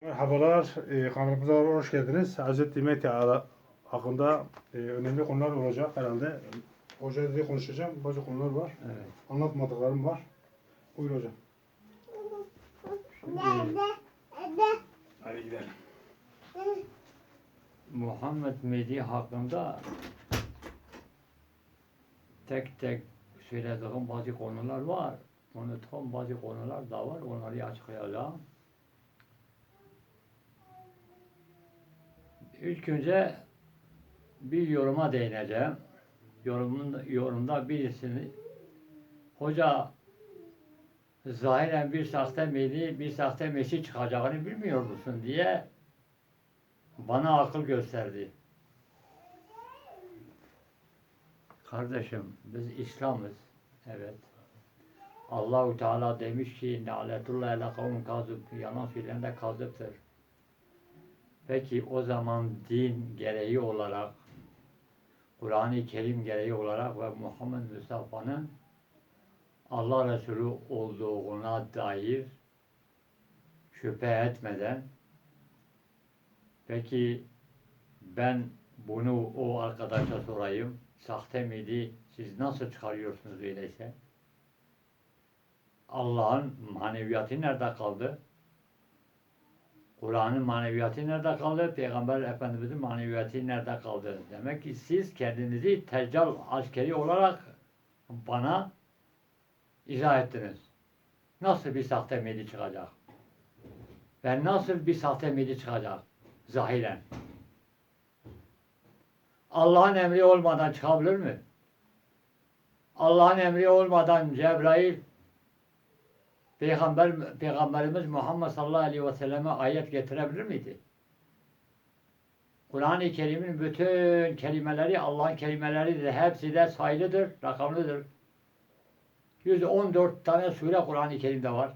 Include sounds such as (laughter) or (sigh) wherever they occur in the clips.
Merhabalar, e, kanalımıza hoş geldiniz. Hz. Mehdi hakkında e, önemli konular olacak herhalde. Hoca ile konuşacağım, bazı konular var. Evet. Anlatmadıklarım var. Buyur hocam. Şimdi Hadi gidelim. Muhammed Mehdi hakkında tek tek söylediğim bazı konular var. Unuttuğum bazı konular da var. Onları açıklayacağım. İlk önce bir yoruma değineceğim. Yorumun, yorumda birisini hoca zahiren bir sahte meydi, bir sahte meşi çıkacağını bilmiyor musun diye bana akıl gösterdi. Kardeşim biz İslam'ız. Evet. Allahu Teala demiş ki "Na'letullah ile kavmun kazıp yalan söyleyen de kazıptır. Peki o zaman din gereği olarak Kur'an-ı Kerim gereği olarak ve Muhammed Mustafa'nın Allah Resulü olduğuna dair şüphe etmeden peki ben bunu o arkadaşa sorayım. Sahte miydi? Siz nasıl çıkarıyorsunuz öyleyse? Allah'ın maneviyatı nerede kaldı? Kur'an'ın maneviyatı nerede kaldı? Peygamber Efendimiz'in maneviyatı nerede kaldı? Demek ki siz kendinizi teccal askeri olarak bana izah ettiniz. Nasıl bir sahte miydi çıkacak? Ve nasıl bir sahte miydi çıkacak? Zahiren. Allah'ın emri olmadan çıkabilir mi? Allah'ın emri olmadan Cebrail Peygamber Peygamberimiz Muhammed sallallahu aleyhi ve selleme ayet getirebilir miydi? Kur'an-ı Kerim'in bütün kelimeleri Allah'ın kelimeleridir. Hepsi de sayılıdır, rakamlıdır. 114 tane sure Kur'an-ı Kerim'de var.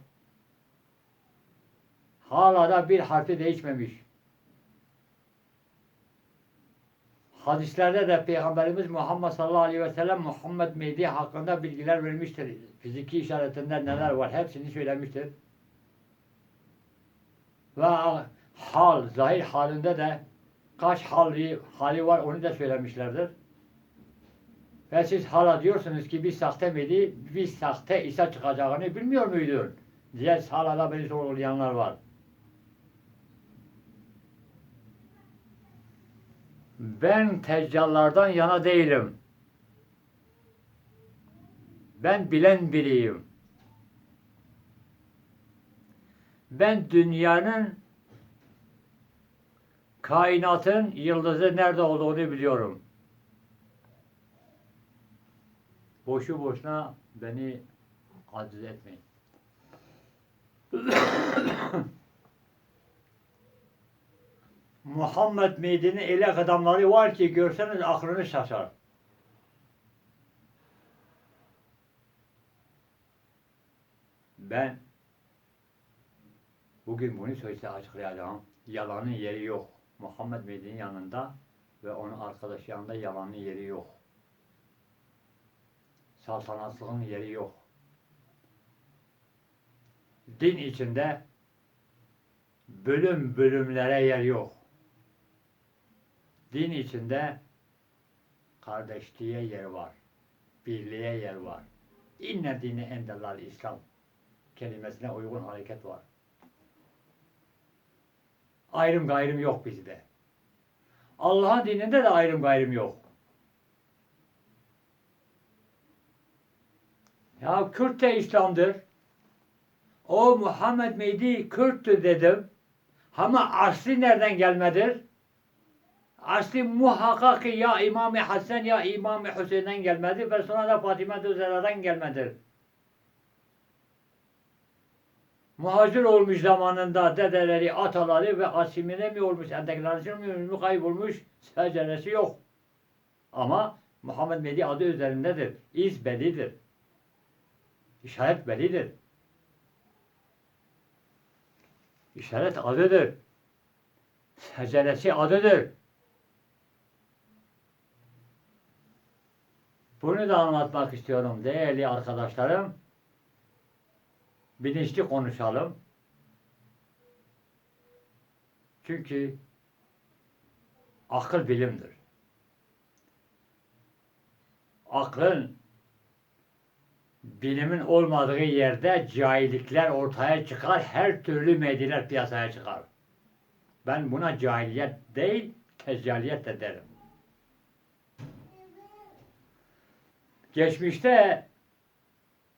Hala da bir harfi değişmemiş. Hadislerde de Peygamberimiz Muhammed sallallahu aleyhi ve sellem Muhammed Mehdi hakkında bilgiler vermiştir. Fiziki işaretinde neler var hepsini söylemiştir. Ve hal, zahir halinde de kaç hali, hali var onu da söylemişlerdir. Ve siz hala diyorsunuz ki bir sahte miydi, bir sahte İsa çıkacağını bilmiyor muydun? diye hala da beni sorgulayanlar var. Ben teccallardan yana değilim. Ben bilen biriyim. Ben dünyanın kainatın yıldızı nerede olduğunu biliyorum. Boşu boşuna beni aciz etmeyin. Muhammed Mehdi'nin ele adamları var ki görseniz aklınız şaşar. Ben bugün bunu söylese açıklayacağım. Yalanın yeri yok. Muhammed Mehdi'nin yanında ve onun arkadaşı yanında yalanın yeri yok. Saltanatlığın yeri yok. Din içinde bölüm bölümlere yer yok. Din içinde kardeşliğe yer var. Birliğe yer var. İnne dini endellal İslam kelimesine uygun hareket var. Ayrım gayrım yok bizde. Allah'ın dininde de ayrım gayrım yok. Ya Kürt de İslam'dır. O Muhammed Mehdi Kürttür dedim. Ama asli nereden gelmedir? Asli muhakkak ya İmam-ı Hasan ya İmam-ı Hüseyin'den gelmedi ve sonra da Fatime Zera'dan gelmedir. Muhacir olmuş zamanında dedeleri, ataları ve asimine mi olmuş, entegrasyon mu kaybolmuş, seceresi yok. Ama Muhammed Mehdi adı üzerindedir. İz bellidir. İşaret bellidir. İşaret adıdır. Seceresi adıdır. Bunu da anlatmak istiyorum değerli arkadaşlarım. Bilinçli konuşalım. Çünkü akıl bilimdir. Aklın bilimin olmadığı yerde cahillikler ortaya çıkar, her türlü meydiler piyasaya çıkar. Ben buna cahiliyet değil, teccaliyet de derim. Geçmişte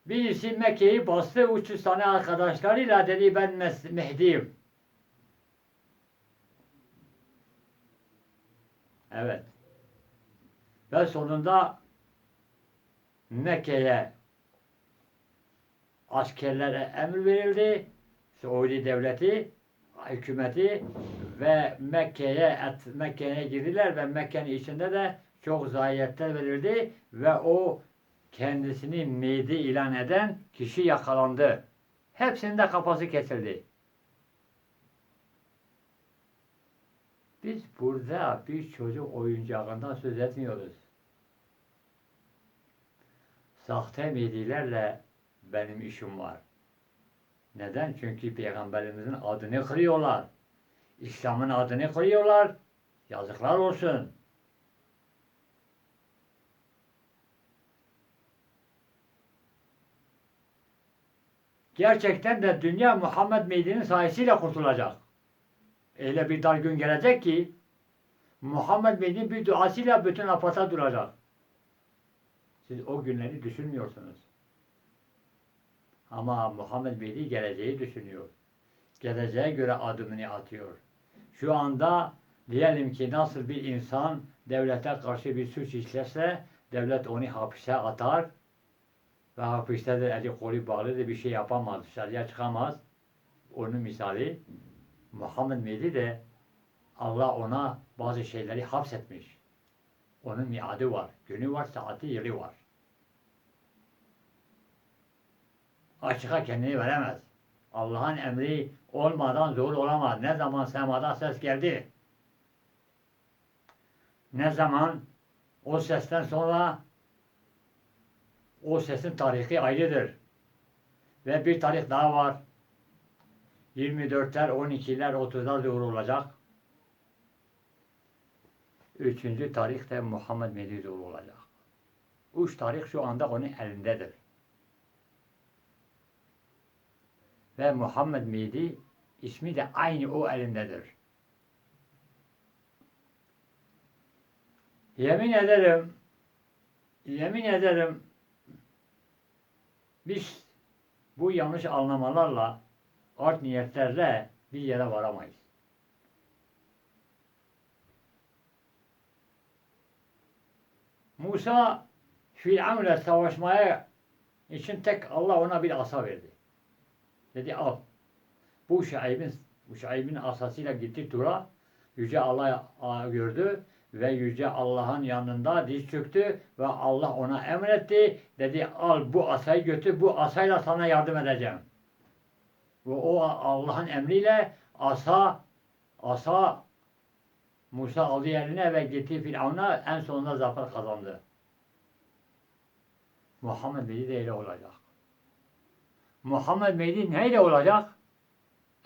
birisi Mekke'yi bastı, 300 tane arkadaşlarıyla dedi ben Mehdi'yim. Evet. Ve sonunda Mekke'ye askerlere emir verildi. Suudi devleti, hükümeti ve Mekke'ye Mekke'ye girdiler ve Mekke'nin içinde de çok zayiatler verildi ve o kendisini Mehdi ilan eden kişi yakalandı. Hepsinin de kafası kesildi. Biz burada bir çocuk oyuncağından söz etmiyoruz. Sahte Mehdilerle benim işim var. Neden? Çünkü Peygamberimizin adını kırıyorlar. İslam'ın adını kırıyorlar. Yazıklar olsun. Gerçekten de dünya Muhammed Mehdi'nin sayesinde kurtulacak. Öyle bir dar gün gelecek ki Muhammed Mehdi bir duasıyla bütün apata duracak. Siz o günleri düşünmüyorsunuz. Ama Muhammed Mehdi geleceği düşünüyor. Geleceğe göre adımını atıyor. Şu anda diyelim ki nasıl bir insan devlete karşı bir suç işlerse devlet onu hapise atar ve hapiste de eli kolu bağlı da bir şey yapamaz, dışarıya çıkamaz. Onun misali Muhammed Mehdi de Allah ona bazı şeyleri hapsetmiş. Onun miadı var, günü var, saati, yılı var. Açığa kendini veremez. Allah'ın emri olmadan zor olamaz. Ne zaman semada ses geldi? Ne zaman o sesten sonra o sesin tarihi ayrıdır. Ve bir tarih daha var. 24'ler, 12'ler, 30'lar doğru olacak. Üçüncü tarih de Muhammed Mehdi doğru olacak. Üç tarih şu anda onun elindedir. Ve Muhammed Mehdi ismi de aynı o elindedir. Yemin ederim, yemin ederim biz bu yanlış anlamalarla, art niyetlerle bir yere varamayız. Musa Firavun'la savaşmaya için tek Allah ona bir asa verdi. Dedi al. Bu Şaib'in bu Şaib'in asasıyla gitti Tur'a. Yüce Allah gördü ve Yüce Allah'ın yanında diz çöktü ve Allah ona emretti. Dedi al bu asayı götür bu asayla sana yardım edeceğim. Ve o Allah'ın emriyle asa asa Musa aldı eline ve gitti Firavun'a en sonunda zafer kazandı. Muhammed Mehdi de öyle olacak. Muhammed Mehdi neyle olacak?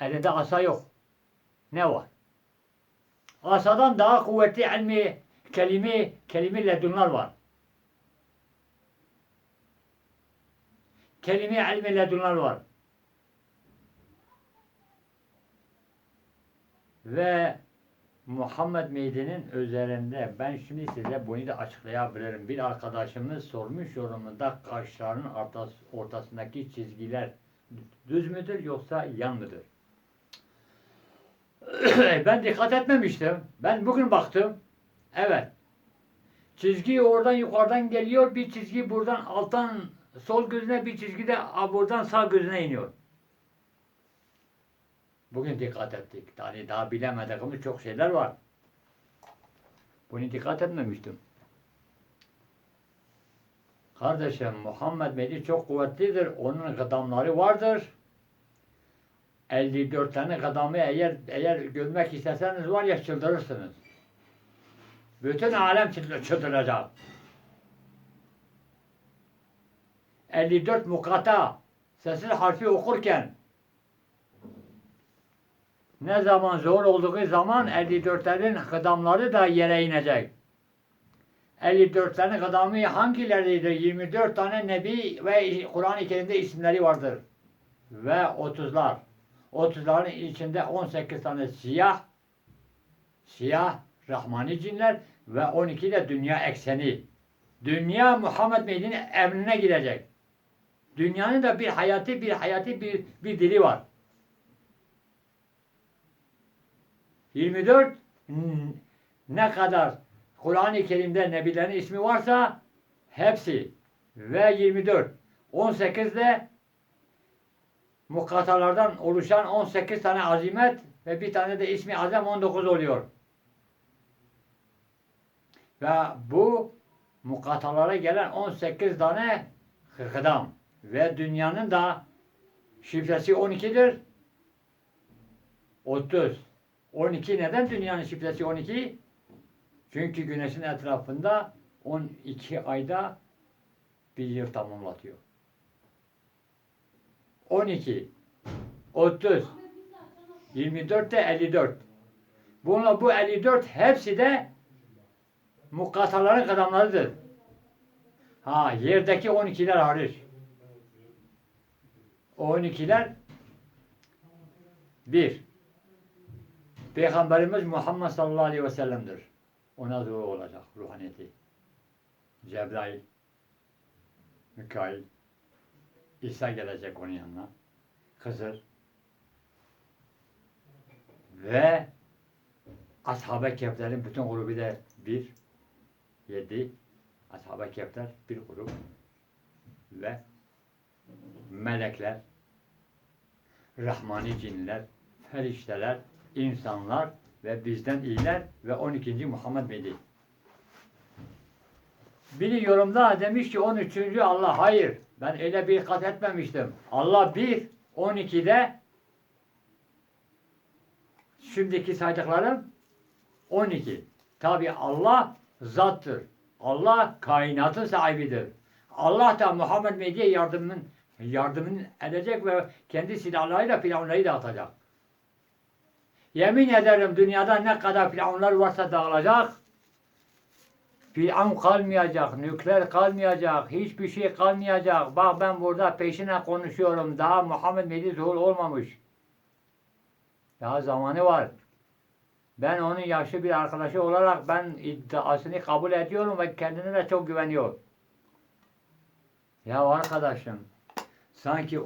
Elinde asa yok. Ne var? Asadan daha kuvvetli ilmi, kelime, kelime ledunlar var. Kelime ilmi ledunlar var. Ve Muhammed Mehdi'nin üzerinde ben şimdi size bunu da açıklayabilirim. Bir arkadaşımız sormuş yorumunda kaşlarının ortas, ortasındaki çizgiler düz müdür yoksa yan mıdır? (coughs) ben dikkat etmemiştim. Ben bugün baktım. Evet. Çizgi oradan yukarıdan geliyor. Bir çizgi buradan alttan sol gözüne bir çizgi de buradan sağ gözüne iniyor. Bugün dikkat ettik. Yani daha bilemediğimiz çok şeyler var. Bunu dikkat etmemiştim. Kardeşim Muhammed Mehdi çok kuvvetlidir. Onun kadamları vardır. 54 tane kadamı eğer eğer görmek isteseniz var ya çıldırırsınız. Bütün alem çıldır- çıldıracak. 54 mukata sesli harfi okurken Ne zaman zor olduğu zaman 54'lerin hıdamları da yere inecek. 54'lerin hıdamı hangileridir? 24 tane nebi ve Kur'an-ı Kerim'de isimleri vardır. Ve 30'lar. 30'ların içinde 18 tane siyah, siyah Rahmani cinler ve 12 de dünya ekseni. Dünya Muhammed Mehdi'nin emrine girecek. Dünyanın da bir hayatı, bir hayatı, bir, bir dili var. 24 n- ne kadar Kur'an-ı Kerim'de nebilerin ismi varsa hepsi ve 24 18 de mukatalardan oluşan 18 tane azimet ve bir tane de ismi azam 19 oluyor. Ve bu mukatalara gelen 18 tane hıkdam ve dünyanın da şifresi 12'dir. 30. 12 neden dünyanın şifresi 12? Çünkü güneşin etrafında 12 ayda bir yıl tamamlatıyor. 12, 30, 24 de 54. Bununla bu 54 hepsi de mukataların kadamlarıdır. Ha yerdeki 12'ler hariç. O 12'ler bir, Peygamberimiz Muhammed sallallahu aleyhi ve sellem'dir. Ona dua olacak ruhaniyeti. Cebrail, Mikail, İsa gelecek onun yanına. Hızır. Ve Ashab-ı Kehf'lerin bütün grubu da bir, yedi. Ashab-ı Kehf'ler bir grup. Ve melekler, Rahmani cinler, ferişteler, insanlar ve bizden iyiler ve 12. Muhammed Mehdi. Biri yorumda demiş ki 13. Allah hayır. Ben öyle bir kat etmemiştim. Allah bir, 12'de şimdiki saydıklarım 12. Tabi Allah zattır. Allah kainatın sahibidir. Allah da Muhammed Mehdi'ye yardımın yardımını edecek ve kendi silahlarıyla firavunları dağıtacak. Yemin ederim dünyada ne kadar firavunlar varsa dağılacak. Firavun kalmayacak, nükleer kalmayacak, hiçbir şey kalmayacak. Bak ben burada peşine konuşuyorum. Daha Muhammed Mehdi zuhur olmamış. Daha zamanı var. Ben onun yaşlı bir arkadaşı olarak ben iddiasını kabul ediyorum ve kendine de çok güveniyor. Ya arkadaşım sanki